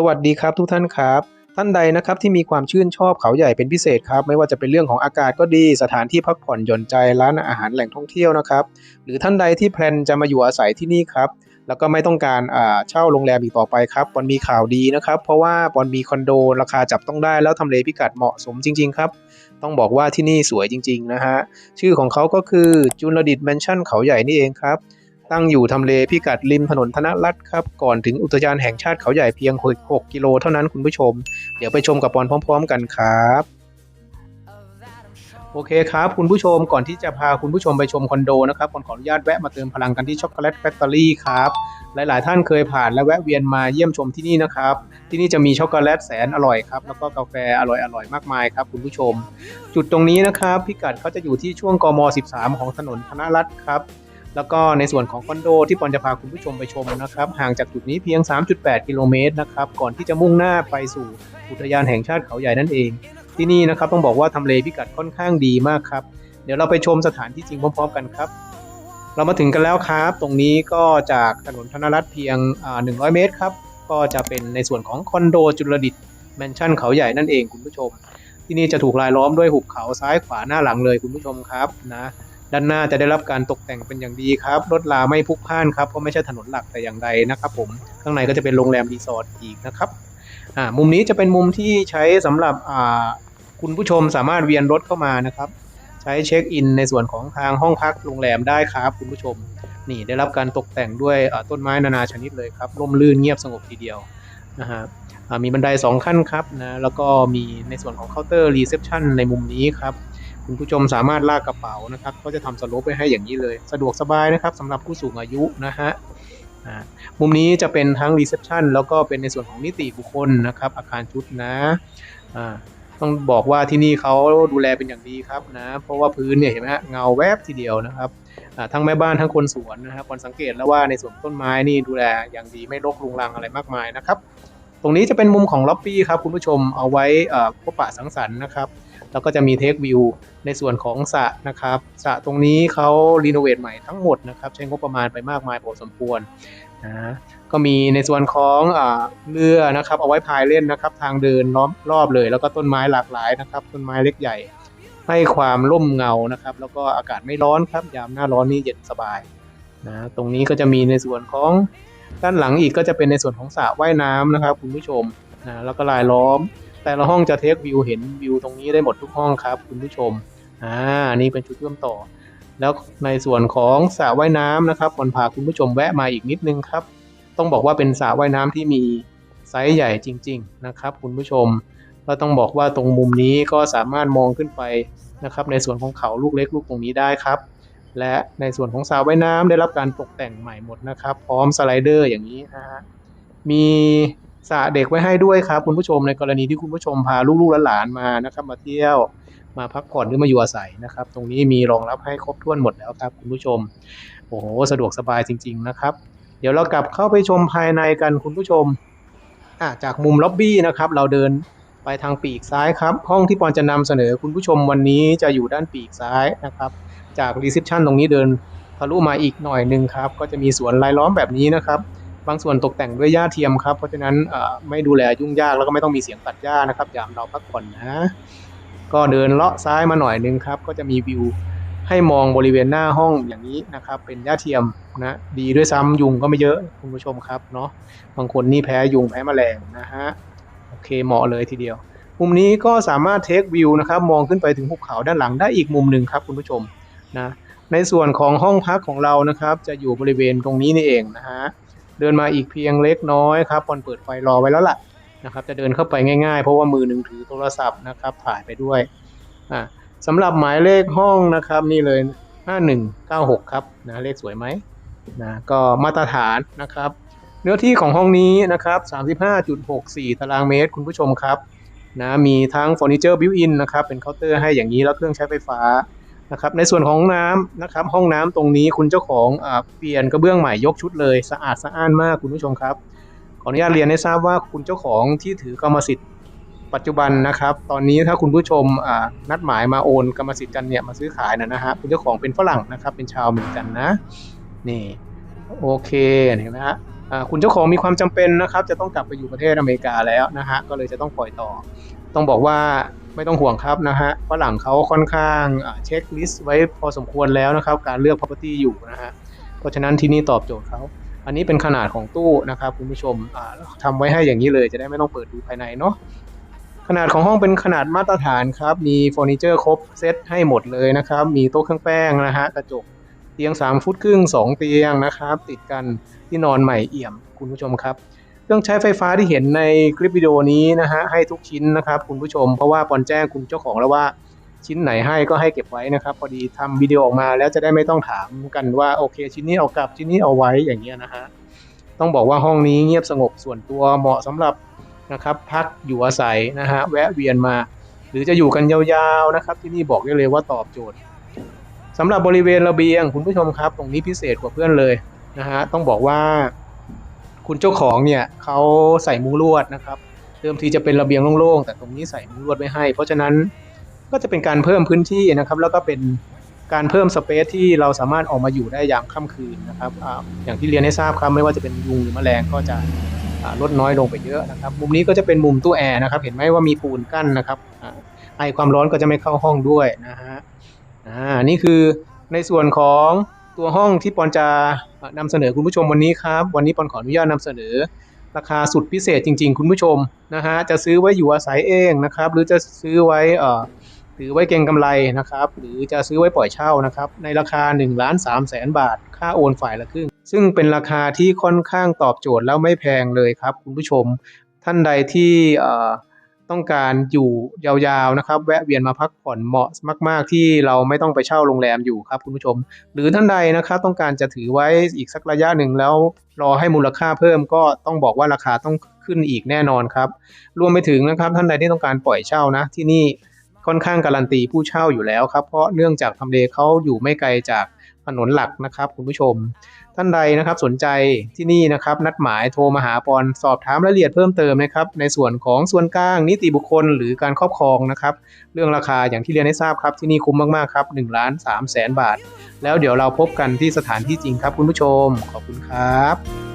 สวัสดีครับทุกท่านครับ ท่านใดนะครับที่มีความชื่นชอบเขาใหญ่เป็นพิเศษครับ ไม่ว่าจะเป็นเรื่องของอากาศก็ดี สถานที่พักผ่อนหย่อนใจร้านอาหารแหล่งท่องเที่ยวนะครับ หรือท่านใดที่แพลนจะมาอยู่อาศัยที่นี่ครับแล้วก็ไม่ต้องการอ่าเช่าโรงแรมอีกต่อไปครับปอนมีข่าวดีนะครับ เพราะว่าปอนมีคอนโดราคาจับต้องได้แล้วทำเลพิกัดเหมาะสมจริง ๆ ครับ ต้องบอกว่าที่นี่สวยจริง ๆ นะฮะ ชื่อของเขาก็คือจุลดิตแมนชั่นเขาใหญ่นี่เองครับ ตั้งอยู่ทำเลพิกัดริมถนนธนรัตน์ครับ ก่อนถึงอุทยานแห่งชาติเขาใหญ่เพียง 6 กิโลเท่านั้นคุณผู้ชม เดี๋ยวไปชมกับปอนพร้อม ๆ กันครับโอเคครับคุณผู้ชมก่อนที่จะพาคุณผู้ชมไปชมคอนโดนะครับปอขออนุญาตแวะมาเติมพลังกันที่ช็อกโกแลตแฟคทอรี่ครับหลาย ๆ ท่านเคยผ่านและแวะเวียนมาเยี่ยมชมที่นี่นะครับ ที่นี่จะมีช็อกโกแลตแสนอร่อยครับแล้วก็กาแฟอร่อยๆมากมายครับคุณผู้ชม จุดตรงนี้นะครับพิกัดเขาจะอยู่ที่ช่วงกม 13 ของถนนธนรัตน์ครับ แล้วก็ในส่วนของคอนโดที่ปอนจะพาคุณผู้ชมไปชมนะครับห่างจากจุดนี้เพียง 3.8 กิโลเมตรนะครับก่อนที่จะมุ่งหน้าไปสู่อุทยานแห่งชาติเขาใหญ่นั่นเอง ที่นี่นะครับต้องบอกว่าทำเลพิกัดค่อนข้างดีมากครับเดี๋ยวเราไปชมสถานที่จริงพร้อม ๆ กันครับเรามาถึงกันแล้วครับ ตรงนี้ก็จากถนนธนรัตน์เพียง 100 เมตรครับ ก็จะเป็นในส่วนของคอนโดจุลดิตแมนชั่นเขาใหญ่นั่นเองคุณผู้ชม ที่นี่จะถูกรายล้อมด้วยหุบเขาซ้ายขวาหน้าหลังเลยคุณผู้ชมครับนะ ด้านหน้าจะได้รับการตกแต่งเป็นอย่างดีครับ รถลาไม่พุกพ่านครับ เพราะไม่ใช่ถนนหลักแต่อย่างใดนะครับผม ข้างในก็จะเป็นโรงแรมรีสอร์ทอีกนะครับอ่ามุมนี้จะเป็นมุมที่ใช้สำหรับอ่าคุณผู้ชมสามารถเวียนรถเข้ามานะครับ ใช้เช็คอินในส่วนของทางห้องพักโรงแรมได้ครับคุณผู้ชม นี่ได้รับการตกแต่งด้วยต้นไม้นานาชนิดเลยครับร่มรื่นเงียบสงบทีเดียวนะฮะอ่ามีบันได 2 ขั้นครับนะแล้วก็มีในส่วนของเคาน์เตอร์รีเซพชันในมุมนี้ครับ คุณผู้ชมสามารถลากกระเป๋านะครับ ก็จะทำสโลปไว้ให้อย่างนี้เลย สะดวกสบายนะครับสำหรับผู้สูงอายุนะฮะอ่ามุมนี้จะเป็นทั้งรีเซพชันแล้วก็เป็นในส่วนของนิติบุคคลนะครับ อาคารชุดนะอ่าต้องบอกว่าที่นี่เขาดูแลเป็นอย่างดีครับนะ เพราะว่าพื้นเนี่ยเห็นไหมฮะเงาแวบทีเดียวนะครับอ่าทั้งแม่บ้านทั้งคนสวนนะครับคนสังเกตแล้วว่าในส่วนต้นไม้นี่ดูแลอย่างดีไม่รกรุงรังอะไรมากมายนะครับ ตรงนี้จะเป็นมุมของล็อบบี้ครับคุณผู้ชมเอาไว้อ่อพบปะสังสรรค์นะครับ แล้วก็จะมีเทควิวในส่วนของสระนะครับสระตรงนี้เขารีโนเวทใหม่ทั้งหมดนะครับใช้งบประมาณไปมากมายพอสมควรนะก็มีในส่วนของอเรือนะครับเอาไว้พายเล่นนะครับ ทางเดินล้อมรอบเลย แล้วก็ต้นไม้หลากหลายนะครับ ต้นไม้เล็กใหญ่ ให้ความร่มเงานะครับ แล้วก็อากาศไม่ร้อนครับยามหน้าร้อนนี่เย็นสบายนะตรงนี้ก็จะมีในส่วนของด้านหลังอีกก็จะเป็นในส่วนของสระว่ายน้ำนะครับ คุณผู้ชมนะแล้วก็ลายล้อม แต่ละห้องจะเทควิวเห็นวิวตรงนี้ได้หมดทุกห้องครับ คุณผู้ชมอ่านี่เป็นจุดเชื่อมต่อ แล้วในส่วนของสระว่ายน้ำนะครับวันพาคุณผู้ชมแวะมาอีกนิดนึงครับ ต้องบอกว่าเป็นสระว่ายน้ำที่มีไซส์ใหญ่จริง ๆ นะครับ คุณผู้ชมก็ต้องบอกว่าตรงมุมนี้ก็สามารถมองขึ้นไปนะครับ ในส่วนของเขาลูกเล็กลูกตรงนี้ได้ครับ และในส่วนของสระว่ายน้ำได้รับการตกแต่งใหม่หมดนะครับ พร้อมสไลเดอร์อย่างนี้นะฮะมี สระเด็กไว้ให้ด้วยครับคุณผู้ชมในกรณีที่คุณผู้ชมพาลูกๆหลานมานะครับ มาเที่ยวมาพักผ่อนหรือมาอยู่อาศัยนะครับ ตรงนี้มีรองรับให้ครบถ้วนหมดแล้วครับ คุณผู้ชมโอ้โหสะดวกสบายจริง ๆนะครับ เดี๋ยวเรากลับเข้าไปชมภายในกันคุณผู้ชมอะจากมุมล็อบบี้นะครับ เราเดินไปทางปีกซ้ายครับ ห้องที่ปอนจะนำเสนอคุณผู้ชมวันนี้จะอยู่ด้านปีกซ้ายนะครับ จากรีเซพชันตรงนี้เดินทะลุมาอีกหน่อยหนึ่งครับ ก็จะมีสวนรายล้อมแบบนี้นะครับ บางส่วนตกแต่งด้วยหญ้าเทียมครับ เพราะฉะนั้นไม่ดูแลยุ่งยากแล้วก็ไม่ต้องมีเสียงตัดหญ้านะครับยามเราพักผ่อนนะ ก็เดินเลาะซ้ายมาหน่อยนึงครับ ก็จะมีวิวให้มองบริเวณหน้าห้องอย่างนี้นะครับ เป็นหญ้าเทียมนะดีด้วยซ้ำยุงก็ไม่เยอะคุณผู้ชมครับเนาะบางคนนี่แพ้ยุงแพ้แมลงนะฮะโอเคเหมาะเลยทีเดียว มุมนี้ก็สามารถเทควิวนะครับมองขึ้นไปถึงภูเขาด้านหลังได้อีกมุมหนึ่งครับคุณผู้ชมนะในส่วนของห้องพักของเรานะครับ จะอยู่บริเวณตรงนี้นี่เองนะฮะ เดินมาอีกเพียงเล็กน้อยครับปอนเปิดไฟรอไว้แล้วล่ะนะครับจะเดินเข้าไปง่ายๆ เพราะว่ามือหนึ่งถือโทรศัพท์นะครับถ่ายไปด้วยอ่าสำหรับหมายเลขห้องนะครับนี่เลย 5196 ครับนะเลขสวยไหมนะก็มาตรฐานนะครับ เนื้อที่ของห้องนี้นะครับ 35.64 ตารางเมตรคุณผู้ชมครับนะมีทั้งเฟอร์นิเจอร์บิวอินนะครับเป็นเคาน์เตอร์ให้อย่างนี้แล้วเครื่องใช้ไฟฟ้า นะครับในส่วนของน้ำนะครับห้องน้ำตรงนี้คุณเจ้าของอเปลี่ยนกระเบื้องใหม่ยกชุดเลยสะอาดสะอ้านมากคุณผู้ชมครับ ขออนุญาตเรียนให้ทราบว่าคุณเจ้าของที่ถือกรรมสิทธิ์ปัจจุบันนะครับ ตอนนี้ถ้าคุณผู้ชมนัดหมายมาโอนกรรมสิทธิ์กันเนี่ยมาซื้อขายนะนะฮะคุณเจ้าของเป็นฝรั่งนะครับ เป็นชาวอเมริกันนะนี่โอเคเห็นไหมฮะคุณเจ้าของมีความจำเป็นนะครับ จะต้องกลับไปอยู่ประเทศอเมริกาแล้วนะฮะก็เลยจะต้องปล่อยต่อ ต้องบอกว่า ไม่ต้องห่วงครับนะฮะฝรั่งเขาค่อนข้างเช็คลิสต์ไว้พอสมควรแล้วนะครับ การเลือก property อยู่นะฮะเพราะฉะนั้นที่นี่ตอบโจทย์เขาอันนี้เป็นขนาดของตู้นะครับคุณผู้ชมอ่าทำไว้ให้อย่างนี้เลยจะได้ไม่ต้องเปิดดูภายในเนาะขนาดของห้องเป็นขนาดมาตรฐานครับ มีเฟอร์นิเจอร์ครบเซตให้หมดเลยนะครับ มีโต๊ะเครื่องแป้งนะฮะกระจกเตียง 3 ฟุตครึ่ง 2 เตียงนะครับ ติดกันที่นอนใหม่เอี่ยมคุณผู้ชมครับ เครื่องใช้ไฟฟ้าที่เห็นในคลิปวิดีโอนี้นะฮะให้ทุกชิ้นนะครับคุณผู้ชมเพราะว่าปอนแจ้งคุณเจ้าของแล้วว่าชิ้นไหนให้ก็ให้เก็บไว้นะครับ พอดีทำวิดีโอออกมาแล้วจะได้ไม่ต้องถามกันว่าโอเค ชิ้นนี้เอากลับชิ้นนี้เอาไว้อย่างเงี้ยนะฮะต้องบอกว่าห้องนี้เงียบสงบส่วนตัวเหมาะสำหรับนะครับพักอยู่อาศัยนะฮะแวะเวียนมา หรือจะอยู่กันยาวๆนะครับ ที่นี่บอกได้เลยว่าตอบโจทย์สำหรับบริเวณระเบียงคุณผู้ชมครับ ตรงนี้พิเศษกว่าเพื่อนเลยนะฮะต้องบอกว่า คุณเจ้าของเนี่ยเขาใส่มุ้งลวดนะครับเดิมทีจะเป็นระเบียงโล่งๆ แต่ตรงนี้ใส่มุ้งลวดไว้ให้ เพราะฉะนั้นก็จะเป็นการเพิ่มพื้นที่นะครับ แล้วก็เป็นการเพิ่มสเปซที่เราสามารถออกมาอยู่ได้ยามค่ำคืนนะครับออย่างที่เรียนให้ทราบครับไม่ว่าจะเป็นยุงหรือแมลงก็จะลดน้อยลงไปเยอะนะครับ มุมนี้ก็จะเป็นมุมตู้แอร์นะครับ เห็นไหมว่ามีปูนกั้นนะครับไอความร้อนก็จะไม่เข้าห้องด้วยนะฮะอ่านี่คือในส่วนของตัวห้องที่ปอนจะ นำเสนอคุณผู้ชมวันนี้ครับ วันนี้ปอนขออนุญาตนำเสนอ ราคาสุดพิเศษจริง ๆ คุณผู้ชมนะฮะจะซื้อไว้อยู่อาศัยเองนะครับ หรือจะซื้อไว้เอ่อถือไว้เก็งกำไรนะครับ หรือจะซื้อไว้ปล่อยเช่านะครับ ในราคา1ล้าน3แสนบาท ค่าโอนฝ่ายละครึ่ง ซึ่งเป็นราคาที่ค่อนข้างตอบโจทย์แล้วไม่แพงเลยครับ คุณผู้ชม ท่านใดที่เอ่อ ต้องการอยู่ยาวๆนะครับ แวะเวียนมาพักผ่อนเหมาะมาก ๆ ที่เราไม่ต้องไปเช่าโรงแรมอยู่ครับคุณผู้ชม หรือท่านใดนะครับต้องการจะถือไว้อีกสักระยะหนึ่งแล้วรอให้มูลค่าเพิ่มก็ต้องบอกว่าราคาต้องขึ้นอีกแน่นอนครับ รวมไปถึงนะครับท่านใดที่ต้องการปล่อยเช่านะ ที่นี่ค่อนข้างการันตีผู้เช่าอยู่แล้วครับ เพราะเนื่องจากทำเลเขาอยู่ไม่ไกลจากถนนหลักนะครับคุณผู้ชม ท่านใดนะครับสนใจที่นี่นะครับนัดหมายโทรมาหาปอนสอบถามรายละเอียดเพิ่มเติมนะครับในส่วนของส่วนกลางนิติบุคคล หรือการครอบครองนะครับเรื่องราคาอย่างที่เรียนให้ทราบครับที่นี่คุ้มมากๆครับ1ล้าน3แสนบาท แล้วเดี๋ยวเราพบกันที่สถานที่จริงครับคุณผู้ชมขอบคุณครับ